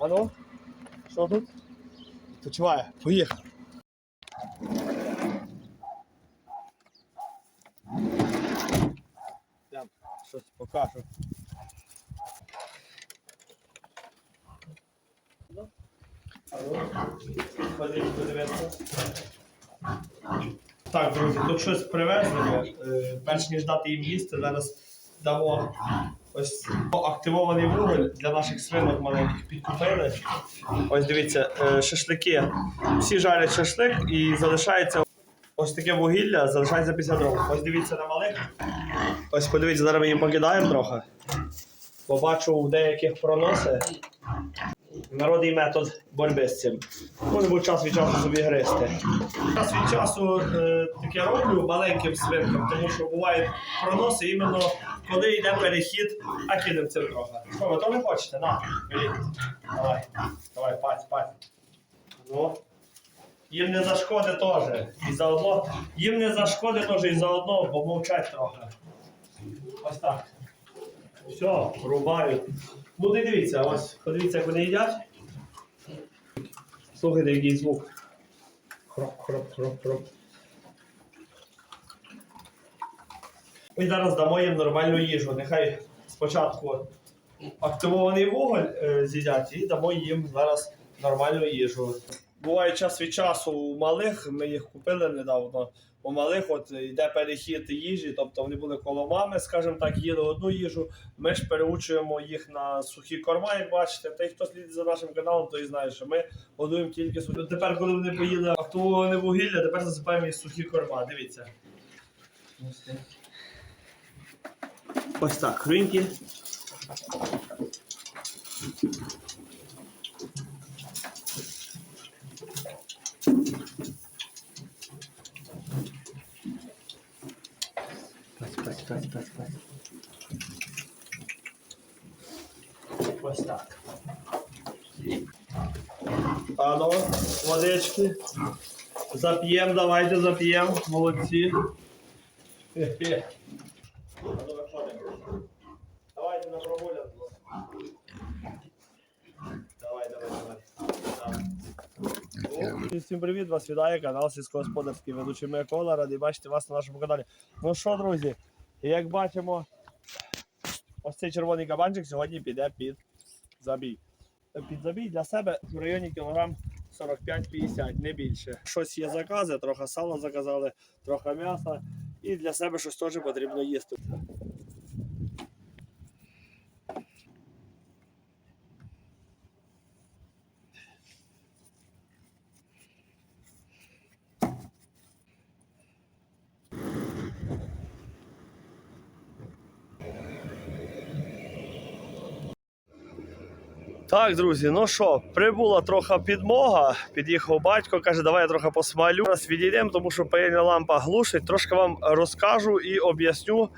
А ну, що тут? Почуває, поїхав. Я щось покажу. Так, друзі, тут щось привезли. Е, Перш ніж дати їм їсти, зараз дамо ось активований вуголь для наших свинок маленьких підкупили. Ось дивіться, е, шашлики. Всі жарять шашлик і залишається ось таке вугілля, залишається 50 дров. Ось дивіться на малих. Ось подивіться, зараз ми їм покидаємо трохи. Побачу в деяких проноси. Народний метод боротьби з цим. Може бути час від часу собі гристи. Час від часу е, таке роблю маленьким свинкам, тому що бувають проноси іменно коли йде перехід, а кинемо це трохи. Що, ви то не хочете? На. Давай, давай, паць, паць. Ну. Їм не зашкоди теж. І заодно, їм не зашкоди теж і заодно помовчать трохи. Ось так. Все, рубаю. Ти дивіться, ось подивіться, як вони їдять. Слухайте, який звук. Хроп, хроп, хроп, хроп. Ми зараз дамо їм нормальну їжу. Нехай спочатку активований вуголь е, з'їдять і дамо їм зараз нормальну їжу. Буває час від часу у малих, ми їх купили недавно. У малих от йде перехід їжі, тобто вони були коло мами, скажімо так, їли одну їжу. Ми ж переучуємо їх на сухі корма, як бачите. Та й хто слідить за нашим каналом, той знає, що ми годуємо тільки сухі. Тепер, коли вони поїли активоване вугілля, тепер засипаємо їх сухі корма. Дивіться. Ось так, хрюньки. Паць, паць, паць, паць, паць. Ось так. А ну, водички. Зап'ємо, давайте зап'ємо. Молодці. Хе-хе. А ну, виходимо. Давайте на прогулянку. Давай, давай, давай. Так. О, Всім привіт, вас вітає канал сільськогосподарський ведучий Микола. Радий бачити вас на нашому каналі. Ну що, друзі, як бачимо, ось цей червоний кабанчик сьогодні піде під забій. Під забій для себе в районі кілограм 45-50, не більше. Щось є закази, трохи сала заказали, трохи м'яса. І для себе щось теж потрібно їсти. Так, друзі, ну що, прибула трохи підмога. Під'їхав батько, каже, давай я трохи посмалю. Зараз відійдемо, тому що паяльна лампа глушить. Трошки вам розкажу і об'ясню,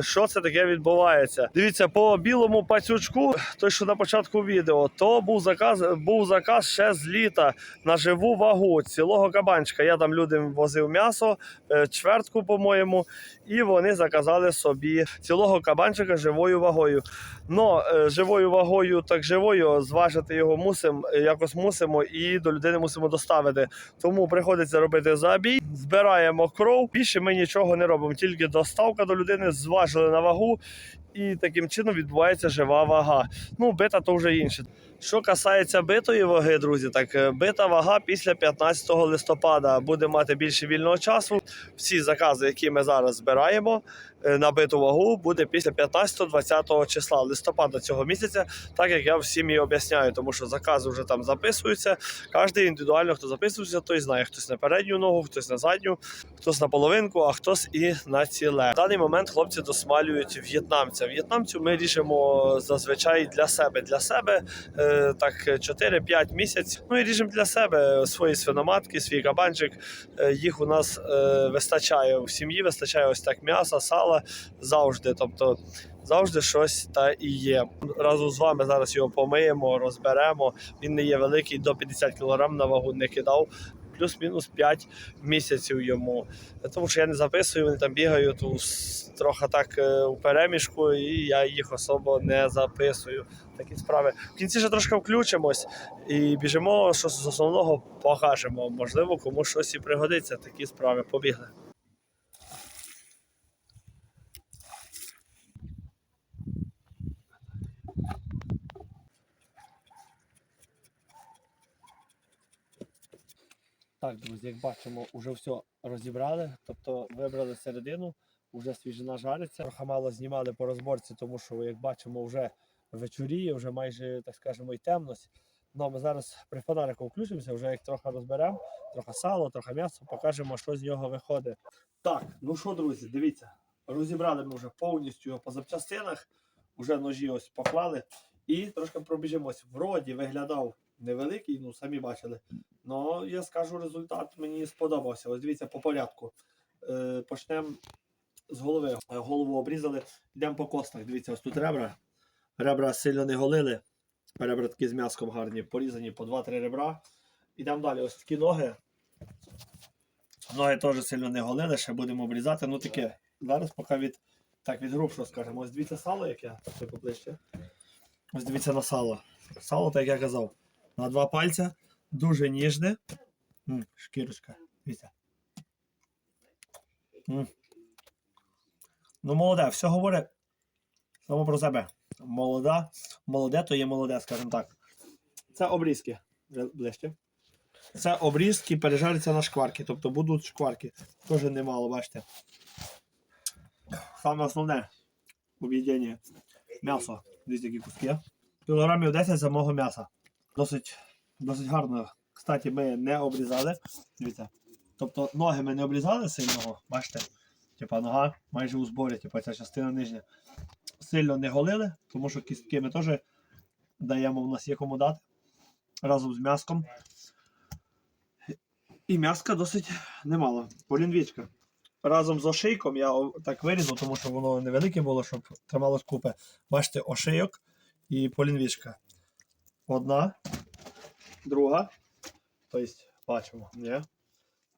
що це таке відбувається. Дивіться, по білому пацючку, той, що на початку відео, то був заказ, був заказ ще з літа на живу вагу цілого кабанчика. Я там людям возив м'ясо, е, чвертку, по-моєму, і вони заказали собі цілого кабанчика живою вагою. Е, живою вагою, так живою, зважити його мусимо, якось мусимо і до людини мусимо доставити. Тому приходиться робити забій, збираємо кров. Більше ми нічого не робимо, тільки доставка до людини, зважили на вагу, і таким чином відбувається жива вага. Ну, бета то вже інше. Що касається битої ваги, друзі, так е, бита вага після 15 листопада буде мати більше вільного часу. Всі закази, які ми зараз збираємо е, на биту вагу, буде після 15-20 числа листопада цього місяця, так як я всім і об'ясняю, тому що закази вже там записуються. Кожен індивідуально, хто записується, той знає, хтось на передню ногу, хтось на задню, хтось на половинку, а хтось і на ціле. В даний момент хлопці досмалюють в'єтнамця. В'єтнамцю ми ріжемо зазвичай для себе. Для себе е, так 4-5 місяців. Ну і ріжемо для себе свої свиноматки, свій кабанчик. Е, Їх у нас е, вистачає в сім'ї, вистачає ось так м'яса, сала завжди. Тобто завжди щось та і є. Разом з вами зараз його помиємо, розберемо. Він не є великий, до 50 кг на вагу не кидав. Плюс-мінус 5 місяців йому. Тому що я не записую, вони там бігають у трохи так е, у перемішку, і я їх особо не записую. Такі справи. В кінці ще трошки включимось і біжимо, що з основного покажемо. Можливо, комусь щось і пригодиться. Такі справи. Побігли. Так, друзі, як бачимо, вже все розібрали, тобто вибрали середину, вже свіжина жариться. Трохи мало знімали по розборці, тому що, як бачимо, вже вечоріє, вже майже, так скажемо, і темність. Ну, ми зараз при фонарику включимося, вже як трохи розберемо, трохи сало, трохи м'ясо, покажемо, що з нього виходить. Так, ну що, друзі, дивіться, розібрали ми вже повністю його по запчастинах, вже ножі ось поклали і трошки пробіжимось. Вроді виглядав невеликий, ну самі бачили. Ну, я скажу, результат мені сподобався. Ось дивіться по порядку. Е, почнемо з голови. Е, Голову обрізали, йдемо по костах. Дивіться, ось тут ребра. Ребра сильно не голили. Ребра такі з м'яском гарні, порізані по 2-3 ребра. Ідемо далі. Ось такі ноги. Ноги теж сильно не голили, ще будемо обрізати. Ну таке. Зараз поки від, так, від грубшого скажемо. Ось дивіться сало, яке поближче. Ось дивіться на сало. Сало, так як я казав, на два пальця. Дуже ніжне. М, шкірочка. Дивіться. М. Ну, молоде, все говорить само про себе. Молода, молоде, то є молоде, скажімо так. Це обрізки. Ближче. Це обрізки пережаряться на шкварки. Тобто будуть шкварки. Теж немало, бачите. Саме основне об'єднання м'ясо. Дивіться, які куски. Кілограмів 10 самого м'яса. Досить досить гарно. Кстати, ми не обрізали. Дивіться. Тобто ноги ми не обрізали сильного, бачите? Типа нога майже у зборі, типа ця частина нижня. Сильно не голили, тому що кістки ми теж даємо в нас є кому дати разом з м'яском. І м'яска досить немало. Полінвічка. Разом з ошийком я так вирізав, тому що воно невелике було, щоб трималось купи. Бачите, ошийок і полінвічка. Одна, друга. Тобто, бачимо, ні?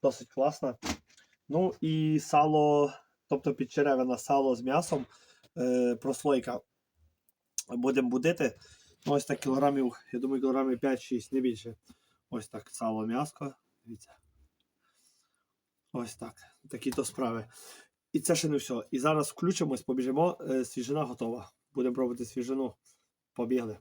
Досить класно. Ну і сало, тобто підчеревина сало з м'ясом, е, прослойка. Будемо будити. Ну, ось так кілограмів, я думаю, кілограмів 5-6, не більше. Ось так сало м'яско. Дивіться. Ось так. Такі то справи. І це ще не все. І зараз включимось, побіжимо. Е, свіжина готова. Будемо пробувати свіжину. Побігли.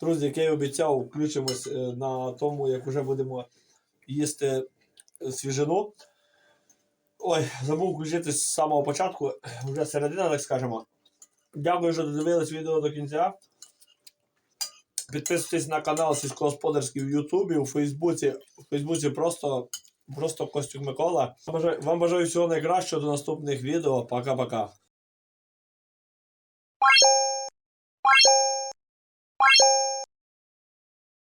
Друзі, як я й обіцяв, включимось е, на тому, як вже будемо їсти е, свіжину. Ой, забув включити з самого початку, вже середина, так скажемо. Дякую, що додивились відео до кінця. Підписуйтесь на канал сільськогосподарський в Ютубі, у Фейсбуці. У Фейсбуці просто, просто Костюк Микола. Вам бажаю всього найкращого до наступних відео. Пока-пока.